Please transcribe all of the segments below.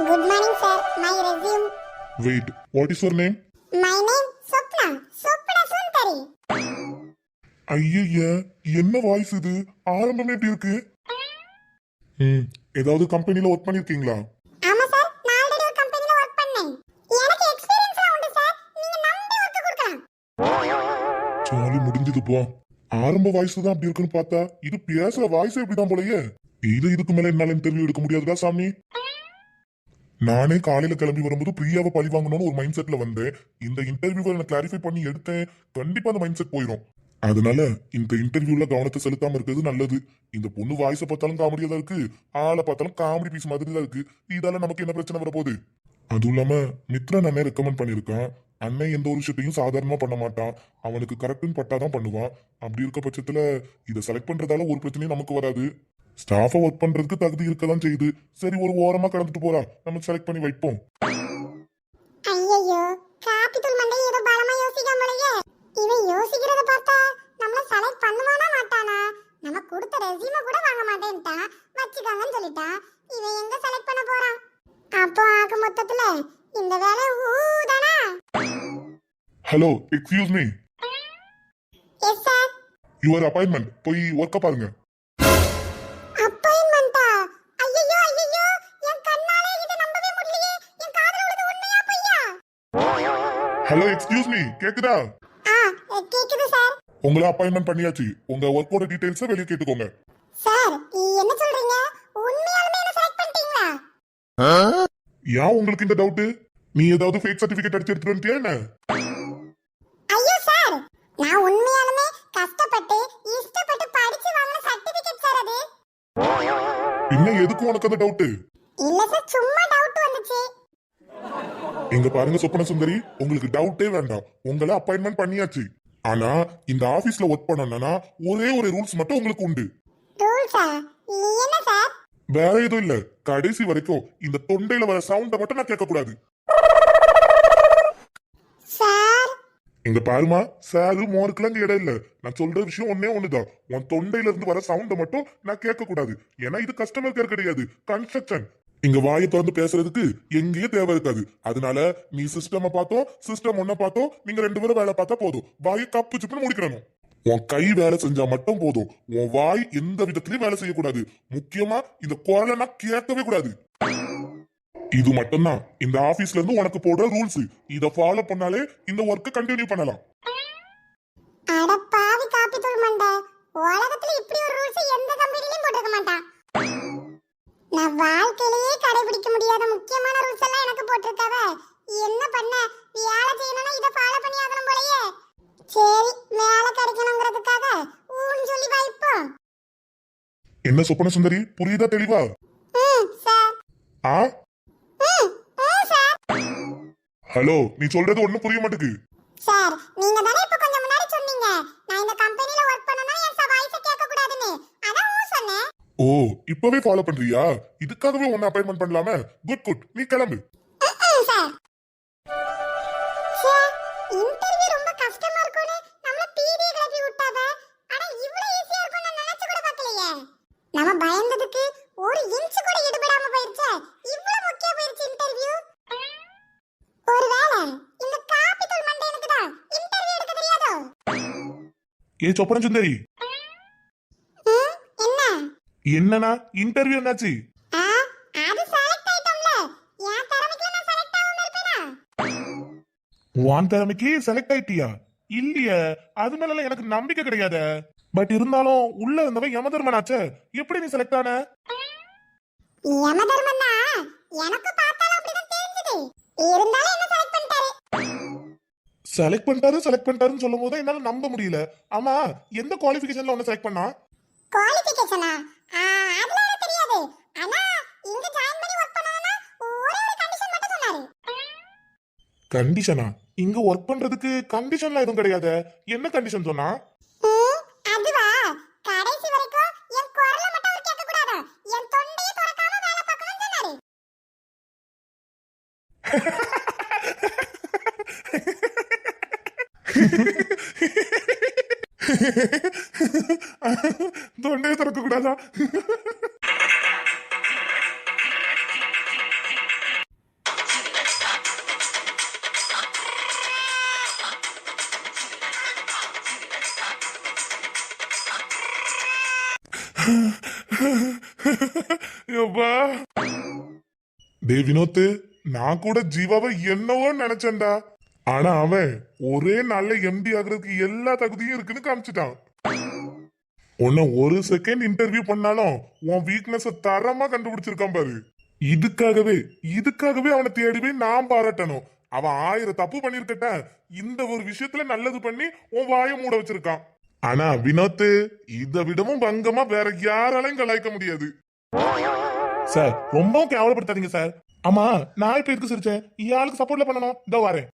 Good morning, sir. My resume. Wait, what is your name? My name Swapna. Swapna Sundari. ஐயய்ய என்ன voice இது ஆரம்பமே எப்படி இருக்கு ம் ஏதாவது கம்பெனில ஒர்க் பண்ணிருக்கீங்களா ஆமா சார் நான் ஆல்ரெடி ஒரு கம்பெனில ஒர்க் பண்ணேன் எனக்கு எக்ஸ்பீரியன்ஸ்லாம் உண்டு சார் நீங்க நம்பி ஒர்க் கொடுக்கலாம் ஜாலி முடிஞ்சது போ ஆரம்ப வாய்ஸ் தான் அப்படி இருக்குன்னு பார்த்தா இது பேசுற வாய்ஸ் இப்படிதான் போலயே இது இதுக்கு மேல என்னால இன்டர்வியூ எடுக்க முடியாதுடா சாமி நானே காலையில கிளம்பி வரும்போது பிரியாவை பழி வாங்கணும்னு ஒரு மைண்ட் செட்ல வந்தேன். இந்த இன்டர்வியூவை நான் கிளாரிஃபை பண்ணி எடுத்தேன். கண்டிப்பா அந்த மைண்ட் செட் போயிடும் அதனால இந்த இன்டர்வியூல கவனத்தை செலுத்தாம இருக்கிறது நல்லது. இந்த பொண்ணு வாய்ஸை பார்த்தாலும் காமெடியா தான் இருக்கு. ஆளை பார்த்தாலும் காமெடி பீஸ் மாதிரி தான் இருக்கு. இதால நமக்கு என்ன பிரச்சனை வரப்போகுது? அதுவும் இல்லாம மித்ரன் அண்ணன் ரெக்கமெண்ட் பண்ணியிருக்கான். அண்ணன் எந்த ஒரு விஷயத்தையும் சாதாரணமா பண்ண மாட்டான். அவனுக்கு கரெக்டுன்னு பட்டாதான் பண்ணுவான். அப்படி இருக்க பட்சத்துல இதை செலக்ட் பண்றதால ஒரு பிரச்சனையும் நமக்கு வராது. ஸ்டாஃபை ஒர்க் பண்றதுக்கு தகுதி இருக்கதான் செய்யுது. சரி ஒரு ஓரமா கடந்துட்டு போறா. நம்ம செலக்ட் பண்ணி வைப்போம். ஐயையோ காப்பித்தூள் மண்டை ஏதோ பலமா யோசிக்காமலையே இவன் யோசிக்கிறத பார்த்தா நம்மள செலக்ட் பண்ணுவானா மாட்டானா? நம்ம கொடுத்த ரெஸ்யூமை கூட வாங்க மாட்டேன்ட்டான். வச்சுக்காங்கன்னு சொல்லிட்டான். இவன் எங்க செலக்ட் பண்ண போறான்? அப்போ ஆக மொத்தத்துல இந்த வேலை ஊதானா? Hello excuse me yes sir your appointment போய் ஒர்க்க பாருங்க. ஹலோ எக்ஸ்கியூஸ் மீ கேக்குதா? ஆ கேக்குது சார். உங்களை அப்பாயின்மெண்ட் பண்ணியாச்சு. உங்க ஒர்க்கோட டீடைல்ஸை வெளியே கேட்டுக்கோங்க. சார் என்ன சொல்றீங்க? உண்மையாலுமே என்ன செலக்ட் பண்ணிட்டீங்களா? ஏன் உங்களுக்கு இந்த டவுட் நீ ஏதாவது ஃபேக் சர்டிபிகேட் அடிச்சு எடுத்துட்டு வந்துட்டியா என்ன? ஐயோ சார். நான் உண்மையாலுமே கஷ்டப்பட்டு இஷ்டப்பட்டு படிச்சு வாங்கின சர்டிபிகேட் சார் அது. இன்னும் எதுக்கு உனக்கு அந்த டவுட் இல்ல சார் சும்மா டவுட் வந்துச்சு. இங்க பாருங்க சொப்பன சுந்தரி. உங்களுக்கு டவுட்டே வேண்டாம். உங்களை அப்பாயின்மெண்ட் பண்ணியாச்சு. ஆனா இந்த ஆபீஸ்ல ஒர்க் பண்ணணும்னா ஒரே ஒரு ரூல்ஸ் மட்டும் உங்களுக்கு உண்டு. வேற எதுவும் இல்ல. கடைசி வரைக்கும் இந்த தொண்டையில வர சவுண்ட மட்டும் நான் கேட்க கூடாது இங்க பாருமா சாரு மோருக்குலாம் இங்க இடம் இல்ல. நான் சொல்ற விஷயம் ஒன்னே ஒண்ணுதான். உன் தொண்டையில இருந்து வர சவுண்ட மட்டும் நான் கேட்க கூடாது ஏன்னா இது கஸ்டமர் கேர் கிடையாது. கன்ஸ்ட்ரக்ஷன் இங்க வாயை திறந்து பேசுறதுக்கு எங்கேயும் தேவை இருக்காது. அதனால நீ சிஸ்டம பார்த்தோம் சிஸ்டம் ஒன்ன பார்த்தோம் நீங்க ரெண்டு பேரும் வேலை பார்த்தா போதும். வாயை கப்பு சுப்புன்னு முடிக்கணும் உன் கை வேலை செஞ்சா மட்டும் போதும். உன் வாய் எந்த விதத்திலயும் வேலை செய்யக்கூடாது. முக்கியமா இந்த குரலை கேட்கவே கூடாது. இது மட்டும்தான். இந்த ஆபீஸ்ல இருந்து உனக்கு போடுற ரூல்ஸ் இத ஃபாலோ பண்ணாலே இந்த ஒர்க் கண்டினியூ பண்ணலாம். அட பாவி காப்பித்தூள் மண்டை. உலகத்துல இப்படி ஒரு ரூல்ஸ் எந்த போட்டிருக்காவ என்ன பண்ண? வேலை செய்யணும்னா இதை ஃபாலோ பண்ணி ஆகணும் போலயே. சரி வேலை கிடைக்கணுங்கிறதுக்காக ஊன்னு சொல்லி வைப்போம் என்ன சொப்பன சுந்தரி? புரியுதா தெளிவா? ம் சார். ஆ? ம் ம் சார். ஹலோ நீ சொல்றது ஒண்ணும் புரிய மாட்டேங்குது சார் நீங்க தானே இப்ப கொஞ்சம் முன்னாடி சொன்னீங்க. நான் இந்த கம்பெனில ஒர்க் பண்ணனா என் வாய்ஸ் கேட்க கூடாதுன்னு அதான் ஊ சொன்னேன். ஓ இப்பவே ஃபாலோ பண்றியா? இதுக்காகவே உன்னை அப்பாயின்மெண்ட் பண்ணலாமே. குட் குட் நீ கிளம்பு. இன்டர்வியூ ரொம்ப கஷ்டமா இருக்கும்னு நம்மள பீதியை கிளப்பி விட்டாவ? ஆனா இவ்வளவு ஈஸியா இருக்கும் நான் நினைச்சு கூட பார்க்கலையே. நம்ம பயந்ததுக்கு ஒரு இன்ச் கூட ஈடுபடாம போயிருச்சே. இவ்வளவு முக்கியம் போயிருச்சு இன்டர்வியூ ஒருவேளை இந்த மண்டையனுக்கு தான். இன்டர்வியூ எடுக்க தெரியாதோ? ஏ சொப்பன சுந்தரி. என்ன? என்னன்னா இன்டர்வியூ என்னாச்சு? உன் திறமைக்கு செலக்ட் ஆயிட்டியா இல்லையே அது மேல எனக்கு நம்பிக்கை கிடையாது பட் இருந்தாலும் உள்ள இருந்தவன் யமதர்மனாச்சே எப்படி நீ செலக்ட் ஆன யமதர்மன் தான். எனக்கு பார்த்தாலும் அப்படிதான் தெரிஞ்சுது. இருந்தாலும் என்ன select பண்ணிட்டாரு. செலக்ட் பண்ணிட்டாரு செலக்ட் பண்ணிட்டாருன்னு சொல்லும் போது என்னால நம்ப முடியல ஆமா எந்த குவாலிஃபிகேஷன்ல உன்னை செலக்ட் பண்ணா? ஆ, அதெல்லாம் தெரியாது. ஆனா, இங்க join பண்ணி work பண்ணணும்னா ஒரே ஒரு condition மட்டும் சொன்னாரு. கண்டிஷனா இங்க ஒர்க் பண்றதுக்கு கண்டிஷன்லாம் எதுவும் கிடையாது? என்ன கண்டிஷன் சொன்னா? யப்பா. டேய் நான் கூட ஜீவாவை என்னவோ நினைச்சேன்டா. ஆனா அவன் ஒரே நாள்ல எம்டி ஆகுறதுக்கு எல்லா தகுதியும் இருக்குன்னு காமிச்சிட்டான். உன்னை ஒரு செகண்ட் இன்டர்வியூ பண்ணாலும் உன் வீக்னஸ் தரமா கண்டுபிடிச்சிருக்கான் பாரு. இதுக்காகவே இதுக்காகவே அவனை தேடி போய் நான் பாராட்டணும். அவன் ஆயிரம் தப்பு பண்ணிருக்கட்ட இந்த ஒரு விஷயத்துல நல்லது பண்ணி உன் வாயை மூட வச்சிருக்கான். ஆனா வினோத் இதை விடவும் பங்கமா வேற யாராலையும் கலாய்க்க முடியாது. சார் ரொம்பவும் கேவலப்படுத்தாதீங்க சார். ஆமா நான் இப்ப எதுக்கு சிரிச்சேன்? இயாளுக்கு சப்போர்ட்ல பண்ணணும். இதோ வரேன்.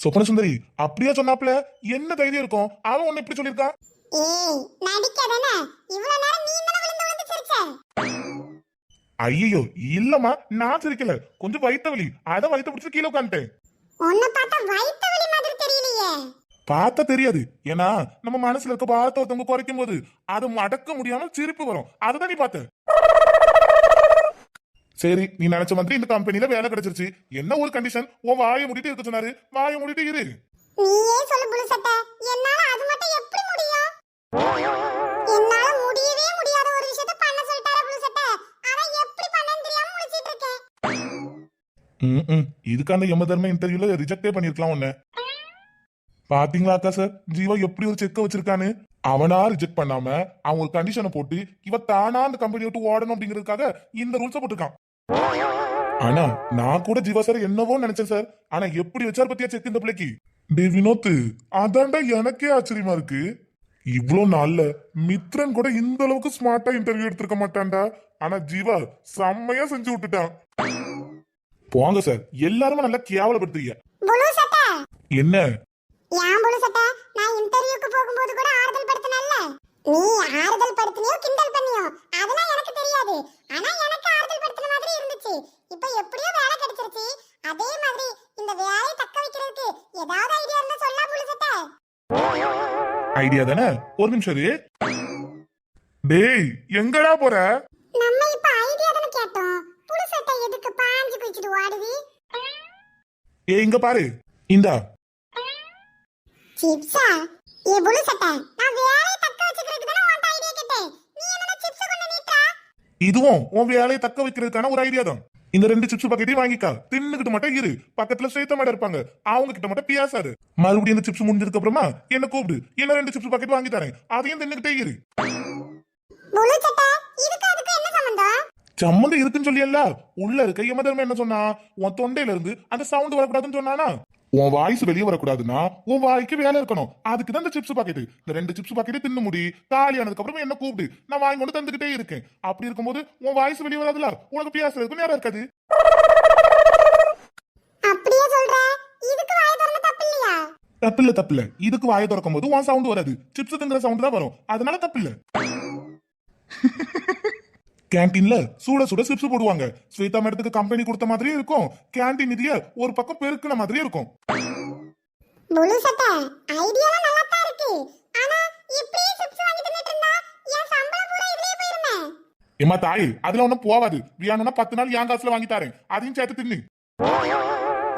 சொப்பன சுந்தரி அப்படியே சொன்னாப்ல என்ன தைரியம் இருக்கும்? அவன் உன்னை இப்படி சிரிச்ச. ஐயோ இல்லம்மா நான் சிரிக்கல. கொஞ்சம் வயித்த வலி. அத வயித்த பிடிச்சு கீழே உட்காந்துட்டேன் உன்னை பார்த்தா வயித்த வலி மாதிரி தெரியலையே பார்த்தா தெரியாது. ஏன்னா நம்ம மனசுல இருக்க பாரத்தை ஒருத்தவங்க குறைக்கும் போது அதை அடக்க முடியாம சிரிப்பு வரும். அதுதான் நீ பார்த்த. சரி நீ நினைச்ச மாதிரி இந்த கம்பெனில வேலை கிடைச்சிருச்சு. என்ன ஒரு கண்டிஷன் உன் வாயை மூடிட்டு இருக்க சொன்னாரு. வாயை மூடிட்டு இரு. நீயே சொல்லு புழு சட்டை என்னால அது மட்டும் எப்படி முடியும்? என்னால முடியவே முடியாத ஒரு விஷயத்த பண்ண சொல்லிட்டாரு புழு சட்டை அத எப்படி பண்ணன்னு தெரியாம முழிச்சிட்டு இருக்கேன். ம், ம். இதுக்கு அந்த யம தர்ம இன்டர்வியூல ரிஜெக்டே பண்ணிருக்கலாம் உன்ன. பாத்தீங்களா அக்கா சார் ஜீவா எப்படி ஒரு செக்க வச்சிருக்கான்னு? அவனா ரிஜெக்ட் பண்ணாம அவன் ஒரு கண்டிஷனை போட்டு இவ தானா அந்த கம்பெனி விட்டு ஓடணும் அப்படிங்கிறதுக்காக இந்த ரூல்ஸை போட்டிருக்கான். ஆனா நான் கூட ஜீவா சார் என்னவோ நினைச்சேன் சார் ஆனா எப்படி வச்சார் பத்தியா செக் இந்த பிள்ளைக்கு? டே வினோத் அதான்டா எனக்கே ஆச்சரியமா இருக்கு. இவ்ளோ நாள்ல மித்ரன் கூட இந்த அளவுக்கு ஸ்மார்ட்டா இன்டர்வியூ எடுத்திருக்க மாட்டான்டா. ஆனா ஜீவா செம்மையா செஞ்சு விட்டுட்டான். போங்க சார் எல்லாருமே நல்லா கேவலப்படுத்துறீங்க. என்ன? ஏன் புழு சட்டை நான் இன்டர்வியூக்கு போகும்போது கூட ஆறுதல் படுத்தினல்ல நீ ஆறுதல் படுத்தினியோ கிண்டல் பண்ணியோ? அதெல்லாம் எனக்கு தெரியாது. ஆனா எனக்கு ஆறுதல் படுத்தின மாதிரி இருந்துச்சு. இப்போ எப்படியோ வேலை கிடைச்சிருச்சு. அதே மாதிரி இந்த வேலையை தக்க வைக்கிறதுக்கு ஏதாவது ஐடியா இருந்தா சொல்லலாம் புழு சட்டை. ஐடியா தானே? ஒரு நிமிஷம் இரு. டேய் எங்கடா போற? நம்ம இப்ப ஐடியா தானே கேட்டோம். புழு சட்டை எதுக்கு பாஞ்சு குளிச்சுட்டு ஓடுது? ஏ இங்க பாரு. இந்தா. சிப்ஸா? ஏ புழு சட்டை. நான் வேலையை தக்க வச்சுக்கிறதுக்கு தானே உன்கிட்ட ஐடியா கேட்டேன். நீ என்னடா சிப்ஸ் கொண்டு நீட்டா இதுவும் உன் வேலையை தக்க வைக்கிறதுக்கான ஒரு ஐடியா தான். இந்த ரெண்டு சிப்ஸ் பாக்கெட்டையும் வாங்கிக்கா. தின்னுகிட்டு மட்டும் இரு. பக்கத்துல ஸ்வேத்த மேடம் இருப்பாங்க. அவங்க கிட்ட மட்டும் பியாசாரு மறுபடியும் இந்த சிப்ஸ் முடிஞ்சதுக்கு அப்புறமா என்ன கூப்பிடு. என்ன ரெண்டு சிப்ஸ் பாக்கெட் வாங்கி தரேன். அதையும் தின்னுகிட்டே இரு. என்ன சம்மந்தம் இருக்குன்னு சொல்லியல்ல. உள்ள இருக்க யமதர்ம என்ன சொன்னா? உன் தொண்டையில இருந்து அந்த சவுண்ட் வரக்கூடாதுன்னு சொன்னானா? உன் வாய்ஸ் வெளியே வரக்கூடாதுன்னா உன் வாய்க்கு வேலை இருக்கணும். அதுக்கு தான் இந்த சிப்ஸ் பாக்கெட் இந்த ரெண்டு சிப்ஸ் பாக்கெட் தின்னு முடி. காலி ஆனதுக்கு அப்புறம் என்ன கூப்பிடு? நான் வாங்கி கொண்டு தந்துகிட்டே இருக்கேன். அப்படி இருக்கும்போது உன் வாய்ஸ் வெளியே வராதுல உனக்கு பேசுறதுக்கு நேரம் இருக்காது. அப்படியே சொல்ற. இதுக்கு வாய திறந்து தப்பு இல்லையா? தப்பில்ல தப்பில்ல இதுக்கு வாயை திறக்கும் போது உன் சவுண்ட் வராது. சிப்ஸ் திங்கிற சவுண்ட் தான் வரும். அதனால தப்பில்ல கேன்டீன்ல சுட சுட சிப்ஸ் போடுவாங்க. ஸ்வேதா மேடத்துக்கு கம்பெனி கொடுத்த மாதிரியும் இருக்கும். கேன்டீன் நிதிய ஒரு பக்கம் பெருக்குன மாதிரியும் இருக்கும். புழு சட்டை. ஐடியாலாம் நல்லா தான் இருக்கு. ஆனா இப்படியே சிப்ஸ் வாங்கி தின்னுட்டு இருந்தா என் சம்பளம் பூரா இதுலயே போயிருமே. ஏமா தாய் அதுல ஒண்ணும் போவாது. வியானுனா பத்து நாள் என் காசுல வாங்கி தரேன். அதையும் சேர்த்து தின்னு.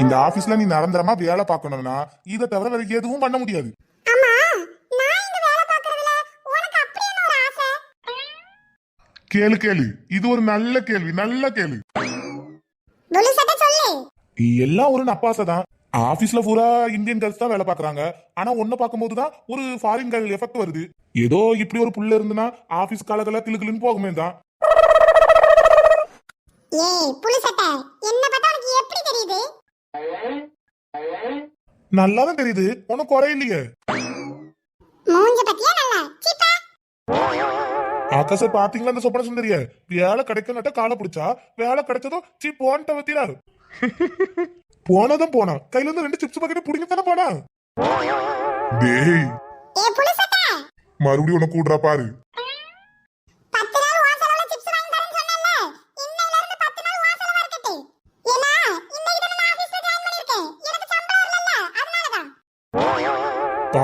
இந்த ஆபீஸ்ல நீ நிரந்தரமா வேலை பார்க்கணும்னா இதை தவிர வேற எதுவும் பண்ண முடியாது ஆமா நான் இந்த வேலை பார்க்கறதுல உனக்கு அப்படி என்ன ஒரு ஆசை கேளு கேளு. இது ஒரு நல்ல கேள்வி நல்ல கேள்வி சொல்லு. எல்லாம் ஒரு நப்பாசை தான். ஆபீஸ்ல பூரா இந்தியன் கேர்ள்ஸ் தான் வேலை பாக்குறாங்க ஆனா ஒன்ன பார்க்கும்போது தான் ஒரு ஃபாரின் கேர்ள் எஃபெக்ட் வருது. ஏதோ இப்படி ஒரு புள்ள இருந்துன்னா ஆபீஸ் காலத்துல கிளுகிளுன்னு போகுமே தான். ஏய் புழு சட்டை. என்ன பார்த்தா உனக்கு எப்படி தெரியுது? நல்லா தான் தெரியுது. ஒன்னும் குறை இல்லையே மூஞ்ச பத்தியா? நல்லா சீப்பா ஆகாச பாத்தீங்களா? அந்த சொப்பன சுந்தரிய. வேலை கிடைக்கணுட்ட காலை பிடிச்சா வேலை கிடைச்சதும் சீ போன்ட்ட வத்தியா போனதும் போனா. கையில இருந்து ரெண்டு சிப்ஸ் பாக்கெட் புடிங்க தானே போனா? டேய். மறுபடியும் உனக்கு கூடுறா பாரு பத்து நாள் உன் செலவுல சிப்ஸ் வாங்கி தரேன்னு சொன்னேன்ல இன்னையில இருந்து பத்து நாள் உன் செலவா இருக்கட்டும் ஏன்னா இன்னைக்கு தான் நான் ஆபீஸ்ல ஜாயின் பண்ணிருக்கேன் எனக்கு சம்பளம் வரலல்ல அதனாலதான்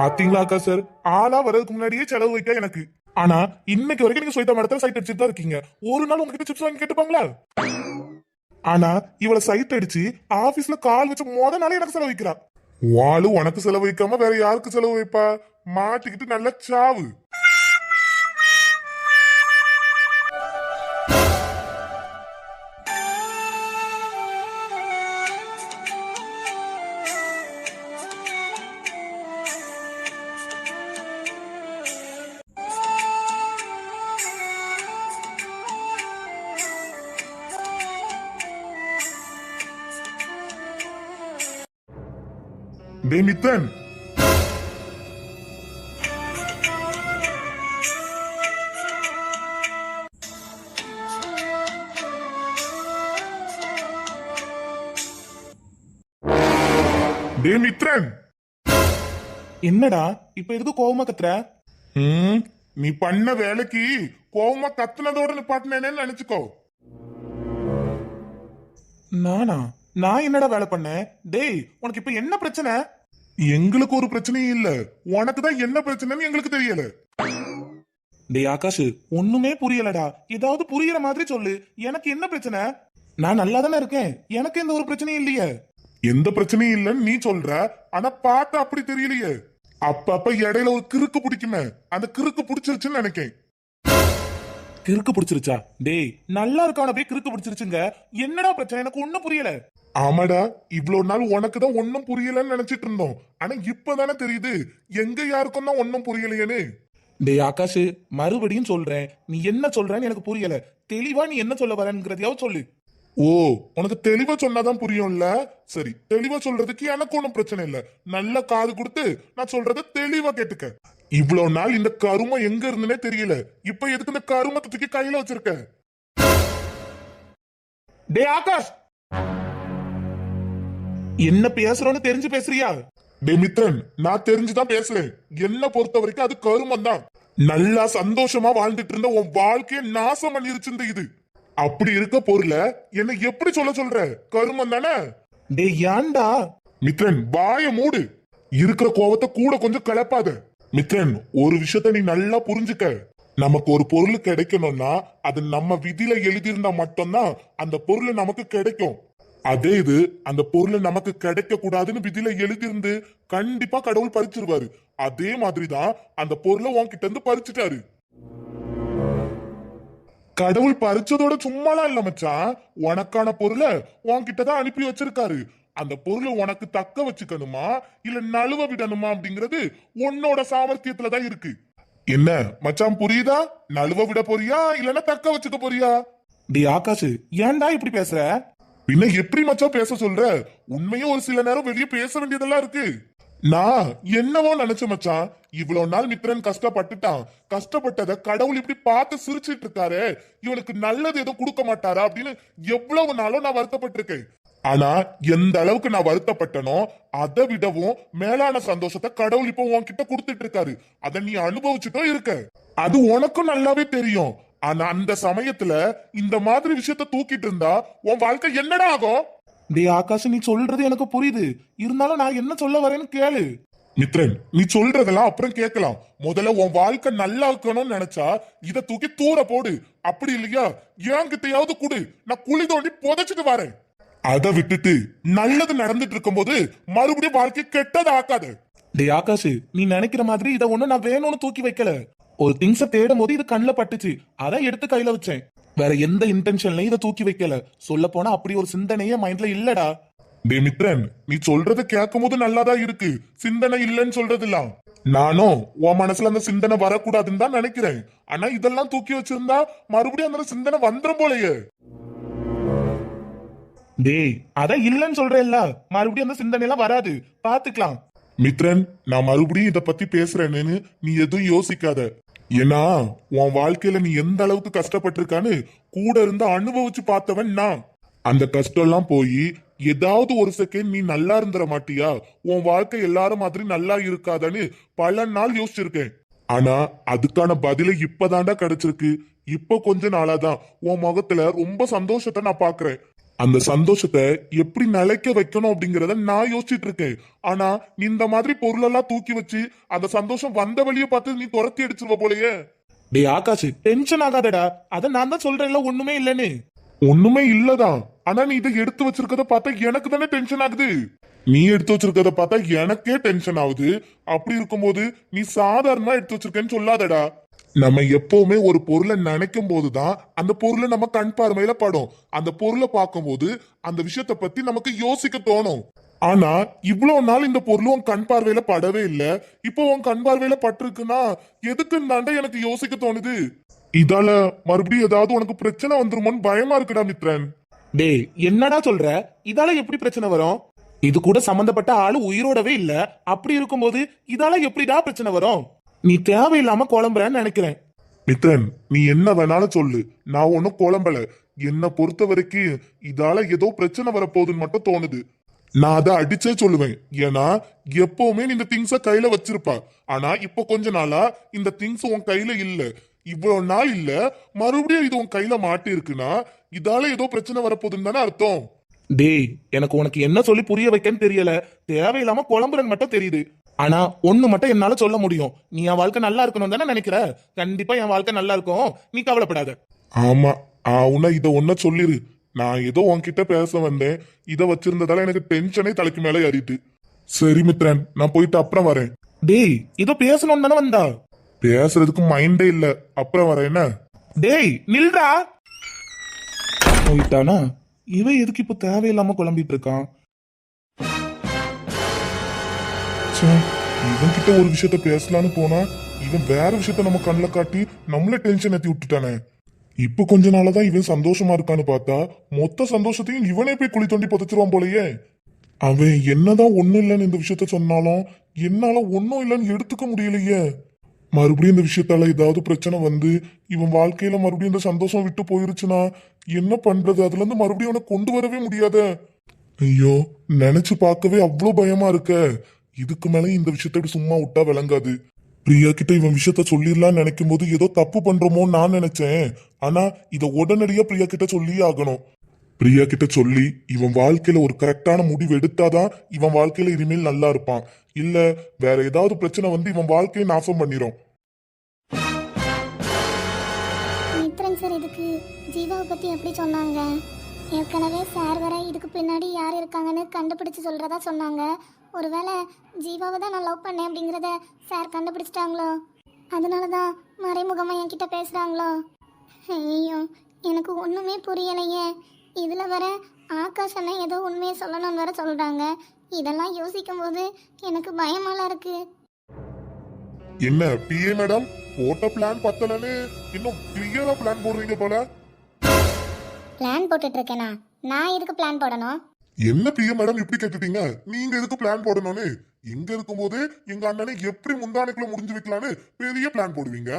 பாத்தீங்களா அக்கா சார் ஆளா வர்றதுக்கு முன்னாடியே செலவு வைக்க எனக்கு. ஆனா இன்னைக்கு வரைக்கும் நீங்க ஸ்வேதா மேடத்துல சைட் அடிச்சுட்டு தான் இருக்கீங்க. ஒரு நாள் உங்ககிட்ட சிப்ஸ் வாங்கி கேட்டுப்பாங்களா? ஆனா இவள சைட் அடிச்சு ஆபீஸ்ல கால் வச்சு மொத நாளே எனக்கு செலவு வைக்கிறா. வாளு உனக்கு செலவு வைக்காம வேற யாருக்கு செலவு வைப்பா? மாட்டிக்கிட்டு நல்ல சாவு. டே மித்தன் டே மித்ரன் என்னடா இப்ப எதுக்கு கோவமா கத்துற? ம், நீ பண்ண வேலைக்கு கோவமா கத்துனதோட நிப்பாட்டினேன்னு நினைச்சுக்கோ. நானா? நான் என்னடா வேலை பண்ணேன்? டேய் உனக்கு இப்ப என்ன பிரச்சனை? எங்களுக்கு ஒரு பிரச்சனையும் இல்ல. உனக்கு தான் என்ன பிரச்சனைன்னு எங்களுக்கு தெரியல. டேய் ஆகாஷ் ஒண்ணுமே புரியலடா. ஏதாவது புரியுற மாதிரி சொல்லு. எனக்கு என்ன பிரச்சனை? நான் நல்லா தானே இருக்கேன். எனக்கு எந்த ஒரு பிரச்சனையும் இல்லையே. எந்த பிரச்சனையும் இல்லைன்னு நீ சொல்ற. ஆனா பார்த்தா அப்படி தெரியலையே. அப்பப்ப இடையில ஒரு கிறுக்கு பிடிக்குமே. அந்த கிறுக்கு பிடிச்சிருச்சுன்னு நினைக்கேன். கிறுக்கு பிடிச்சிருச்சா? டேய் நல்லா இருக்கவன போய் கிறுக்கு பிடிச்சிருச்சுங்க. என்னடா பிரச்சனை? எனக்கு ஒண்ணும் புரியல. ஆமாடா இவ்வளவு நாள் உனக்கு தான் ஒன்னும் புரியலன்னு நினைச்சிட்டு இருந்தோம். ஆனா இப்பதானே தெரியுது. எங்க யாருக்கும் தான் ஒன்னும் புரியலையேன்னு. டேய் ஆகாஷ் மறுபடியும் சொல்றேன். நீ என்ன சொல்றேன்னு எனக்கு புரியல. தெளிவா நீ என்ன சொல்ல வரேங்கிறதையாவது சொல்லு. ஓ உனக்கு தெளிவா சொன்னாதான் புரியும்ல? சரி தெளிவா சொல்றதுக்கு எனக்கு ஒண்ணும் பிரச்சனை இல்ல. நல்ல காது கொடுத்து நான் சொல்றத தெளிவா கேட்டுக்க. இவ்வளவு நாள் இந்த கருமம் எங்க இருந்துனே தெரியல. இப்ப எதுக்கு இந்த கருமத்தை தூக்கி கையில வச்சிருக்க? டேய் ஆகாஷ் என்ன பேசுறோன்னு தெரிஞ்சு பேசுறியா? டே மித்ரன் நான் தெரிஞ்சுதான் பேசுறேன். என்ன பொறுத்த வரைக்கும் அது கருமம் தான் நல்லா சந்தோஷமா வாழ்ந்துட்டு இருந்த உன் வாழ்க்கைய நாசம் பண்ணிருச்சு இந்த இது. அப்படி இருக்க பொருள என்ன எப்படி சொல்ல சொல்ற? கருமம் தானே? டேய் ஏன்டா? மித்ரன் வாய மூடு. இருக்கிற கோவத்தை கூட கொஞ்சம் கிளப்பாத. மித்ரன் ஒரு விஷயத்த நீ நல்லா புரிஞ்சுக்க. நமக்கு ஒரு பொருள் கிடைக்கணும்னா அது நம்ம விதியில எழுதியிருந்தா மட்டும்தான் அந்த பொருள் நமக்கு கிடைக்கும். அதே இது அந்த பொருளை நமக்கு கிடைக்க கூடாதுன்னு விதியில எழுதியிருந்து கண்டிப்பா கடவுள் பறிச்சிருவாரு. அதே மாதிரிதான் அந்த பொருளை உன்கிட்ட இருந்து பறிச்சுட்டாரு. கடவுள் பறிச்சதோட சும்மாலாம் இல்ல மச்சான். உனக்கான பொருளை உன்கிட்ட தான் அனுப்பி வச்சிருக்காரு. அந்த பொருளை உனக்கு தக்க வச்சுக்கணுமா? இல்ல நழுவ விடணுமா அப்படிங்கிறது உன்னோட சாமர்த்தியத்துல தான் இருக்கு. என்ன மச்சான் புரியுதா? நழுவ விட போறியா? இல்லன்னா தக்க வச்சுக்க போறியா? டி ஆகாஷ் ஏன்டா இப்படி பேசுற? பின்ன எப்படி மச்சான் பேச சொல்ற? உண்மையும் ஒரு சில நேரம் வெளியே பேச வேண்டியதெல்லாம் இருக்கு. நான் என்னவோ நினைச்ச மச்சான். இவ்வளவு நாள் மித்திரன் கஷ்டப்பட்டுட்டான். கஷ்டப்பட்டத கடவுள் இப்படி பார்த்து சிரிச்சிட்டு இருக்காரு. இவனுக்கு நல்லது எதுவும் கொடுக்க மாட்டாரா அப்படின்னு எவ்வளவு நாளும் நான் வருத்தப்பட்டிருக்கேன். ஆனா எந்த அளவுக்கு நான் வருத்தப்பட்டனோ அதை விடவும் மேலான சந்தோஷத்தை கடவுள் இப்போ உன்கிட்ட கொடுத்துட்டு இருக்காரு. அதை நீ அனுபவிச்சுட்டும் இருக்க. அது உனக்கும் நல்லாவே தெரியும். ஆனா அந்த சமயத்துல இந்த மாதிரி விஷயத்த தூக்கிட்டு இருந்தா உன் வாழ்க்கை என்னடா ஆகும்? டேய் ஆகாஷ் நீ சொல்றது எனக்கு புரியுது. இருந்தாலும் நான் என்ன சொல்ல வரேன்னு கேளு. மித்ரன் நீ சொல்றதெல்லாம் அப்புறம் கேட்கலாம். முதல்ல உன் வாழ்க்கை நல்லா இருக்கணும்னு நினைச்சா இத தூக்கி தூர போடு. அப்படி இல்லையா? என்கிட்டயாவது கொடு. நான் குழி தோண்டி புதைச்சிட்டு வரேன். அதை விட்டுட்டு நல்லது நடந்துட்டு இருக்கும்போது மறுபடியும் வாழ்க்கை கெட்டது ஆக்காது டேய் ஆகாஷ் நீ நினைக்கிற மாதிரி இதை ஒண்ணு நான் வேணும்னு தூக்கி வைக்கல. ஒரு திங்ஸ தேடும் போது இது கண்ணில் பட்டுச்சு. அதான் எடுத்து கையில வச்சேன். வேற எந்த இன்டென்ஷன்லயும் இதை தூக்கி வைக்கல. சொல்ல போனா அப்படி ஒரு சிந்தனையே மைண்ட்ல இல்லடா. டே மித்ரன் நீ சொல்றத கேட்கும் போது நல்லாதான் இருக்கு. சிந்தனை இல்லைன்னு சொல்றதெல்லாம் நானும் உன் மனசுல அந்த சிந்தனை வரக்கூடாதுன்னு தான் நினைக்கிறேன். ஆனா இதெல்லாம் தூக்கி வச்சிருந்தா மறுபடியும் அந்த சிந்தனை வந்துடும் போலயே. டேய் அதான் இல்லைன்னு சொல்றேன்ல. மறுபடியும் அந்த சிந்தனை எல்லாம் வராது. பாத்துக்கலாம். மித்ரன் நான் மறுபடியும் இத பத்தி பேசுறேன்னு நீ எதுவும் யோசிக்காத. ஏன்னா உன் வாழ்க்கையில நீ எந்த அளவுக்கு கஷ்டப்பட்டிருக்கான்னு கூட இருந்து அனுபவிச்சு பார்த்தவன் நான். அந்த கஷ்டம்லாம் போய் ஏதாவது ஒரு செகண்ட் நீ நல்லா இருந்துட மாட்டியா? உன் வாழ்க்கை எல்லாரும் மாதிரி நல்லா இருக்காதான்னு பல நாள் யோசிச்சிருக்கேன். ஆனா அதுக்கான பதில இப்பதாண்டா கிடைச்சிருக்கு. இப்ப கொஞ்ச நாளாதான். உன் முகத்துல ரொம்ப சந்தோஷத்தை நான் பாக்குறேன். அந்த சந்தோஷத்தை எப்படி நிலைக்க வைக்கணும் அப்படிங்கறத நான் யோசிச்சுட்டு இருக்கேன் ஆனா நீ இந்த மாதிரி பொருளெல்லாம் தூக்கி வச்சு அந்த சந்தோஷம் வந்த வழியை பார்த்து நீ துரத்தி அடிச்சிருவ போலயே. டேய் ஆகாஷ் டென்ஷன் ஆகாதடா. அத நான் தான் சொல்றேன்ல ஒண்ணுமே இல்லன்னு. ஒண்ணுமே இல்லதான் ஆனா நீ இதை எடுத்து வச்சிருக்கத பார்த்தா எனக்கு தானே டென்ஷன் ஆகுது. நீ எடுத்து வச்சிருக்கத பார்த்தா எனக்கே டென்ஷன் ஆகுது. அப்படி இருக்கும்போது நீ சாதாரணமா எடுத்து வச்சிருக்கேன்னு சொல்லாதடா. நம்ம எப்பவுமே ஒரு பொருளை நினைக்கும் போதுதான் அந்த பொருளை நம்ம கண் பார்வையில படும். அந்த பொருளை பார்க்கும்போது அந்த விஷயத்த பத்தி நமக்கு யோசிக்க தோணும். ஆனா இவ்வளவு நாள் இந்த பொருள் உன் கண் பார்வையில படவே இல்ல. இப்போ உன் கண் பார்வையில பட்டிருக்குன்னா எதுக்குன்னு தாண்டா எனக்கு யோசிக்க தோணுது? இதால மறுபடியும் ஏதாவது உனக்கு பிரச்சனை வந்துருமோன்னு பயமா இருக்குடா மித்ரன். டேய் என்னடா சொல்ற? இதால எப்படி பிரச்சனை வரும்? இது கூட சம்பந்தப்பட்ட ஆளு உயிரோடவே இல்ல. அப்படி இருக்கும்போது இதால எப்படிடா பிரச்சனை வரும்? நீ தேவையில்லாம குழம்புறன்னு நினைக்கிறேன். மித்ரன் நீ என்ன வேணாலும் சொல்லு. நான் ஒன்னும் குழம்பல. என்ன பொறுத்த வரைக்கும் இதால ஏதோ பிரச்சனை வரப்போகுதுன்னு மட்டும் தோணுது. நான் அதை அடிச்சே சொல்லுவேன். ஏன்னா எப்பவுமே இந்த திங்ஸ கையில வச்சிருப்ப. ஆனா இப்போ கொஞ்ச நாளா இந்த திங்ஸ் உன் கையில இல்ல. இவ்வளவு நாள் இல்ல. மறுபடியும் இது உன் கையில மாட்டி இருக்குன்னா இதால ஏதோ பிரச்சனை வரப்போகுதுன்னு தானே அர்த்தம்? டேய் எனக்கு உனக்கு என்ன சொல்லி புரிய வைக்கன்னு தெரியல. தேவையில்லாம குழம்புறன்னு மட்டும் தெரியுது. ஆனா ஒண்ணு மட்டும் என்னால சொல்ல முடியும். நீ என் வாழ்க்கை நல்லா இருக்கணும் தானே நினைக்கிற? கண்டிப்பா என் வாழ்க்கை நல்லா இருக்கும். நீ கவலைப்படாத. ஆமா. ஆவுனா இத ஒன்ன சொல்லிரு. நான் ஏதோ உன்கிட்ட பேச வந்தேன். இத வச்சிருந்ததால எனக்கு டென்ஷனே தலைக்கு மேல ஏறிட்டு. சரி மித்ரன். நான் போயிட்டு அப்புறம் வரேன். டேய் இதோ பேசணும் தானே வந்தா? பேசுறதுக்கு மைண்டே இல்ல. அப்புறம் வரேன் என்ன? டேய் நில்றா. போயிட்டானா? இவன் எதுக்கு இப்ப தேவையில்லாம குழம்பிட்டு இருக்கான்? ச்சே, இவன் கிட்ட ஒரு விஷயத்த பேசலான்னு போனா இவன் வேற விஷயத்த நம்ம கண்ணில் காட்டி நம்மளே டென்ஷன் ஏத்தி விட்டுட்டானே. இப்ப கொஞ்ச நாளதான் இவன் சந்தோஷமா இருக்கான்னு பார்த்தா மொத்த சந்தோஷத்தையும் இவனே போய் குழி தோண்டி புதைச்சிருவான் போலயே. அவன் என்னதான் ஒண்ணும் இல்லைன்னு இந்த விஷயத்த சொன்னாலும் என்னால ஒன்னும் இல்லைன்னு எடுத்துக்க முடியலையே. மறுபடியும் இந்த விஷயத்தால ஏதாவது பிரச்சனை வந்து இவன் வாழ்க்கையில மறுபடியும் இந்த சந்தோஷம் விட்டு போயிருச்சுன்னா என்ன பண்றது? அதுல இருந்து மறுபடியும் அவனை கொண்டு வரவே முடியாத. ஐயோ நினைச்சு பார்க்கவே அவ்வளோ பயமா இருக்க. இதுக்கு மேல இந்த விஷயத்த இப்படி சும்மா விட்டா விளங்காது. பிரியா கிட்ட இவன் விஷயத்த சொல்லிடலாம்னு நினைக்கும் போது ஏதோ தப்பு பண்றோமோன்னு நான் நினைச்சேன். ஆனா இத உடனடியா பிரியா கிட்ட சொல்லியே ஆகணும். பிரியா கிட்ட சொல்லி இவன் வாழ்க்கையில ஒரு கரெக்டான முடிவு எடுத்தாதான் இவன் வாழ்க்கையில இனிமேல் நல்லா இருப்பான். இல்ல வேற ஏதாவது பிரச்சனை வந்து இவன் வாழ்க்கையை நாசம் பண்ணிரும். மித்ரன் சார் இதுக்கு ஜீவாவை பத்தி எப்படி சொன்னாங்க? ஏற்கனவே சார் வர இதுக்கு பின்னாடி யார் இருக்காங்கன்னு கண்டுபிடிச்சு சொல்றதா சொன்னாங்க. ஒருவேளை ஜீவாவை தான் நான் லவ் பண்ணேன் அப்படிங்கிறத சார் கண்டுபிடிச்சிட்டாங்களோ? அதனால தான் மறைமுகமாக என்கிட்ட பேசுகிறாங்களோ ஐயோ எனக்கு ஒன்றுமே புரியலையே. இதில் வர ஆகாஷ் அண்ணன் ஏதோ உண்மையை சொல்லணும்னு வர சொல்கிறாங்க இதெல்லாம் யோசிக்கும் போது எனக்கு பயமாலாம் இருக்குது என்ன பிஏ மேடம் போட்ட பிளான் பத்தலன்னு இன்னும் கிளியரா பிளான் போடுறீங்க போல. பிளான் போட்டுட்டு இருக்கேனா? நான் இதுக்கு பிளான் போடணும்? என்ன பிஏ மேடம் இப்படி கேட்டுட்டீங்க? நீங்க எதுக்கு பிளான் போடணும்னு? இங்க இருக்கும்போது எங்க அண்ணனை எப்படி முந்தானைக்குள்ள முடிஞ்சு வைக்கலான்னு பெரிய பிளான் போடுவீங்க?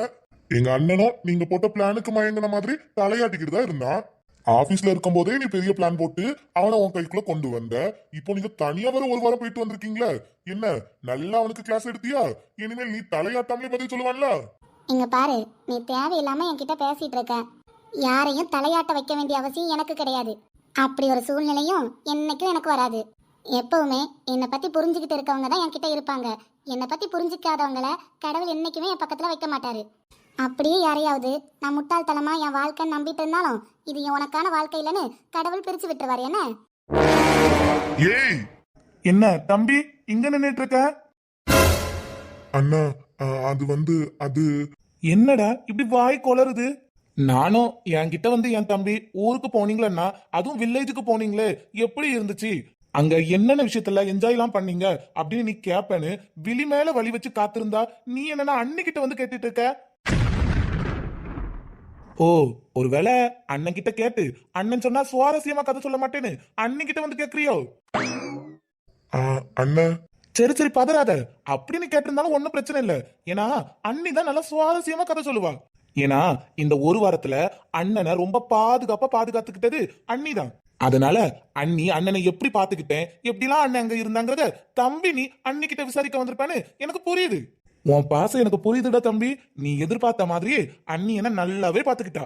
எங்க அண்ணனும் நீங்க போட்ட பிளானுக்கு மயங்கின மாதிரி தலையாட்டிக்கிட்டு தான் இருந்தான். ஆபீஸ்ல இருக்கும்போதே நீ பெரிய பிளான் போட்டு அவனை உன் கைக்குள்ள கொண்டு வந்த. இப்போ நீங்க தனியா வர ஒரு வாரம் போயிட்டு வந்திருக்கீங்களா? என்ன நல்லா அவனுக்கு கிளாஸ் எடுத்தியா? இனிமேல் நீ தலையாட்டாமலே பதில் சொல்லுவான்ல? இங்க பாரு நீ தேவையில்லாம என்கிட்ட பேசிட்டு இருக்க. யாரையும் தலையாட்ட வைக்க வேண்டிய அவசியம் எனக்கு கிடையாது. அப்படி ஒரு சூழ்நிலையும் என்னைக்கும் எனக்கு வராது. எப்பவுமே என்னை பத்தி புரிஞ்சுக்கிட்டு இருக்கவங்க தான் என்கிட்ட இருப்பாங்க. என்னை பத்தி புரிஞ்சுக்காதவங்கள கடவுள் என்னைக்குமே என் பக்கத்துல வைக்க மாட்டாரு. அப்படியே யாரையாவது நான் முட்டாள்தனமா என் வாழ்க்கை நம்பிட்டு இருந்தாலும் இது என் உனக்கான வாழ்க்கை இல்லைன்னு கடவுள் பிரிச்சு விட்டுருவாரு என்ன? ஏய்! என்ன தம்பி இங்க நின்னுட்டு இருக்க? அண்ணா அஹ், அது வந்து அது என்னடா இப்படி வாய் கொளருது நானும் என்கிட்ட வந்து என் தம்பி ஊருக்கு போனீங்களன்னா அதுவும் வில்லேஜுக்கு போனீங்களே எப்படி இருந்துச்சு? அங்க என்னென்ன விஷயத்துல என்ஜாய் எல்லாம் பண்ணீங்க? அப்படின்னு நீ கேப்பேன்னு விழி மேல வழி வச்சு காத்திருந்தா நீ என்னன்னா அன்னிக்கிட்ட வந்து கேட்டுட்டு இருக்க? ஓ ஒருவேளை அண்ணன் கிட்ட கேட்டு அண்ணன் சொன்னா சுவாரஸ்யமா கதை சொல்ல மாட்டேன்னு அன்னிக்கிட்ட வந்து கேக்குறியோ? அண்ணா. சரி சரி பதறாத. அப்படின்னு கேட்டிருந்தாலும் ஒன்றும் பிரச்சனை இல்லை. ஏன்னா அண்ணி தான் நல்லா சுவாரஸ்யமா கதை சொல்லுவா. ஏன்னா இந்த ஒரு வாரத்துல அண்ணனை ரொம்ப பாதுகாப்பா பாதுகாத்துக்கிட்டது அண்ணி தான். அதனால அண்ணி அண்ணனை எப்படி பாத்துக்கிட்டேன்? எப்படிலாம் அண்ணன் அங்க இருந்தாங்கிறத தம்பி நீ அண்ணி கிட்ட விசாரிக்க வந்திருப்பான்னு எனக்கு புரியுது. உன் பாசம் எனக்கு புரியுதுடா தம்பி. நீ எதிர்பார்த்த மாதிரியே அண்ணி என்ன நல்லாவே பாத்துக்கிட்டா.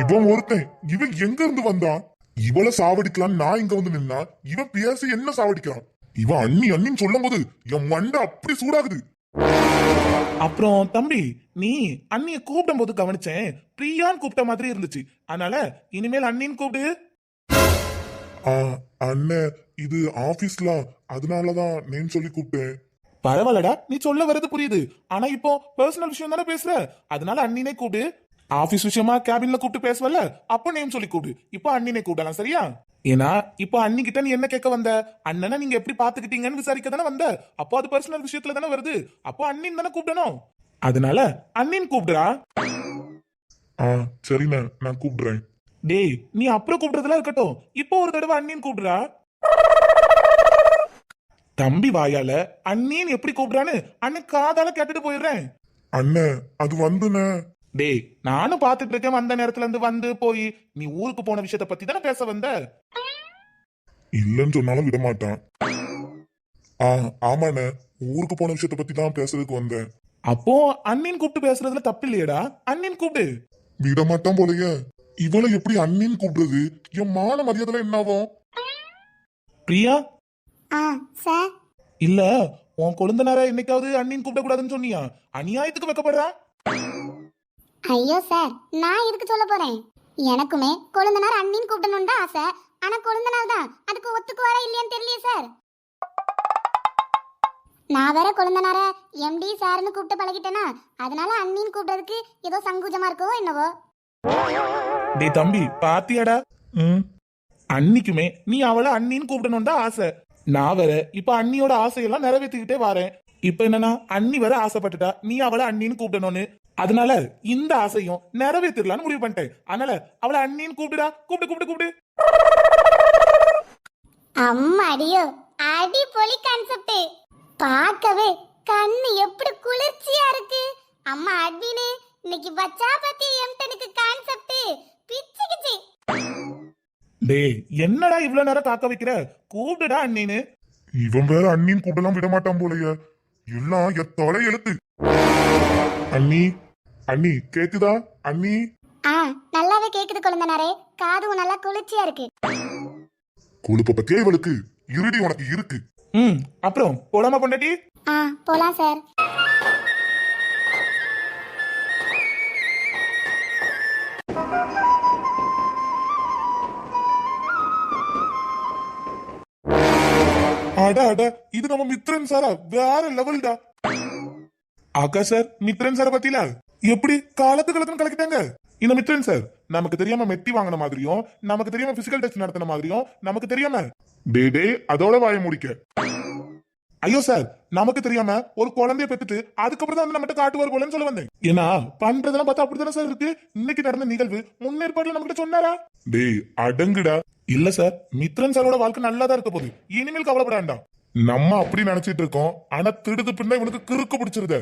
இவன் ஒருத்தன். இவன் எங்க இருந்து வந்தான்? இவள சாவடிக்கலாம் நான் இங்க வந்து நின்னா இவன் பேசி என்ன சாவடிக்கிறான்? இவன் அண்ணி அண்ணின்னு சொல்லும் போது என் மண்டை அப்படி சூடாகுது. அப்புறம் தம்பி நீ அண்ணிய கூப்பிடும் போது கவனிச்சேன். பிரியான்னு கூப்பிட்ட மாதிரி இருந்துச்சு. அதனால இனிமேல் அண்ணின்னு கூப்பிடு. அண்ணன் இது ஆபீஸ்ல. அதனாலதான் நேம் சொல்லி கூப்பிட்டேன். பரவாயில்லடா நீ சொல்ல வர்றது புரியுது. ஆனா இப்போ பர்சனல் விஷயம் தானே பேசுற? அதனால அண்ணினே கூப்பிடு. ஆபீஸ் விஷயமா கேபின்ல கூப்பிட்டு பேசுவல்ல? அப்போ நேம் சொல்லி கூப்பிடு. இப்போ அண்ணினே கூப்பிடலாம் சரியா? ஏன்னா இப்போ அண்ணி கிட்ட நீ என்ன கேட்க வந்த? அண்ணனை நீங்க எப்படி பாத்துக்கிட்டீங்கன்னு விசாரிக்க தானே வந்த? அப்போ அது பர்சனல் விஷயத்துல தானே வருது. அப்போ அண்ணின் தானே கூப்பிடணும். அதனால அண்ணின் கூப்பிடுறா. ஆ சரிண்ணே நான் கூப்பிடுறேன். டேய் நீ அப்புறம் கூப்பிடுறதுலாம் இருக்கட்டும். இப்போ ஒரு தடவை அண்ணின் கூப்பிடுறா. தம்பி வாயால அண்ணின்னு எப்படி கூப்பிடுறான்னு அண்ணன் காதால கேட்டுட்டு போயிடுறேன். அண்ணன் அது வந்துண்ணே. டேய் நானும் பாத்துட்டு இருக்கேன் வந்த நேரத்துல இருந்து வந்து போய் நீ ஊருக்கு போன விஷயத்த பத்தி தானே பேச வந்த? இல்லைன்னு சொன்னாலும் விட மாட்டான் ஆ ஆமாண்ணே ஊருக்கு போன விஷயத்த பத்தி தான் பேசுறதுக்கு வந்தேன். அப்போ அண்ணின் கூப்பிட்டு பேசுறதுல தப்பு இல்லையடா அண்ணின் கூப்பிடு. விட மாட்டான் போலயே. இவளை எப்படி அண்ணின்னு கூப்பிடுறது? என் மான மரியாதை என்னாவும் பிரியா? ஆ சார். இல்ல உன் கொழுந்தனார என்னைக்காவது அண்ணின் கூப்பிட கூடாதுன்னு சொன்னியா? அநியாயத்துக்கு வைக்கப்படுறா? ஐயோ சார் நான் எதுக்கு சொல்ல போறேன்? எனக்குமே கொழுந்தனார் அண்ணின்னு கூப்பிடணும்னு தான் ஆசை. ஆனா கொழுந்தனார் தான். அதுக்கு ஒத்துக்குவாரா இல்லையான்னு தெரியலையே சார். நான் வேற கொழுந்தனார எம்டி சார்னு கூப்பிட்டு பழகிட்டேனா? அதனால அண்ணின்னு கூப்பிடுறதுக்கு ஏதோ சங்கூஜமா இருக்கோ என்னவோ? டேய் தம்பி பாத்தியாடா? ம். அன்னிக்குமே நீ அவளை அண்ணின்னு கூப்பிடணும் தான் ஆசை. நான் வேற இப்ப அண்ணியோட ஆசையெல்லாம் நிறைவேற்றிக்கிட்டே வரேன். இப்ப என்னன்னா அண்ணி வேற ஆசைப்பட்டுட்டா நீ அவளை அண்ணின்னு கூப்பிடணும்னு. அதனால இந்த ஆசையும் நிறைவேற்றிடலாம்னு முடிவு பண்ணிட்டேன். அதனால அவளை அண்ணின்னு கூப்பிடுடா. கூப்பிடு கூப்பிடு கூப்பிடு. அம்மாடியோ அடிப்பொலி கான்செப்ட் பார்க்கவே கண்ணு எப்படி குளிர்ச்சியா இருக்கு. அம்மா அட்வினு இன்னைக்கு பச்சா பத்தி எம்டனுக்கு கான்செப்ட் பிச்சு கிச்சு டேய் என்னடா இவ்வளவு நேரம் காக்க வைக்கிற? கூப்பிடுடா அண்ணின்னு. இவன் வேற அண்ணின்னு கூப்பிடலாம் விட மாட்டான் போலயே. எல்லாம் எத்தோட எழுத்து அண்ணி அண்ணி கேக்குதா? அண்ணி? ஆ நல்லாவே கேக்குது குழந்தனாரே. காதும் நல்லா குளிர்ச்சியா இருக்கு. கொழுப்ப பத்தியா இவளுக்கு? இருடி உனக்கு இருக்கு. ம் அப்புறம் போலாமா பொண்டாட்டி? ஆ போலாம் சார். அட அட இது நம்ம மித்ரன் சாரா. வேற லெவல்டா. ஆகா சார். மித்ரன் சார பத்திலா எப்படி? காலத்து காலத்துல கலக்கிட்டாங்க. இந்த மித்ரன் சார்? நமக்கு தெரியாம மெட்டி வாங்கின மாதிரியும் நமக்கு தெரியாம பிசிக்கல் டெஸ்ட் நடத்தின மாதிரியும் நமக்கு தெரியாம? டே டே அதோட வாய முடிக்க. ஐயோ சார். நமக்கு தெரியாம ஒரு குழந்தைய பெத்துட்டு அதுக்கப்புறம் தான் வந்து நம்மகிட்ட காட்டுவார் போலன்னு சொல்ல வந்தேன். ஏன்னா பண்றதெல்லாம் பார்த்தா அப்படித்தானே சார் இருக்கு? இன்னைக்கு நடந்த நிகழ்வு முன்னேற்பாடுல நம்மகிட்ட சொன்னாரா? டேய் அடங்குடா. இல்ல சார். மித்ரன் சாரோட வாழ்க்கை நல்லா தான் இருக்க போகுது. இனிமேல் கவலைப்பட வேண்டாம். நம்ம அப்படி நினைச்சிட்டு இருக்கோம். ஆனா திடுது பின்னா இவனுக்கு கிறுக்கு பிடிச்சிருத.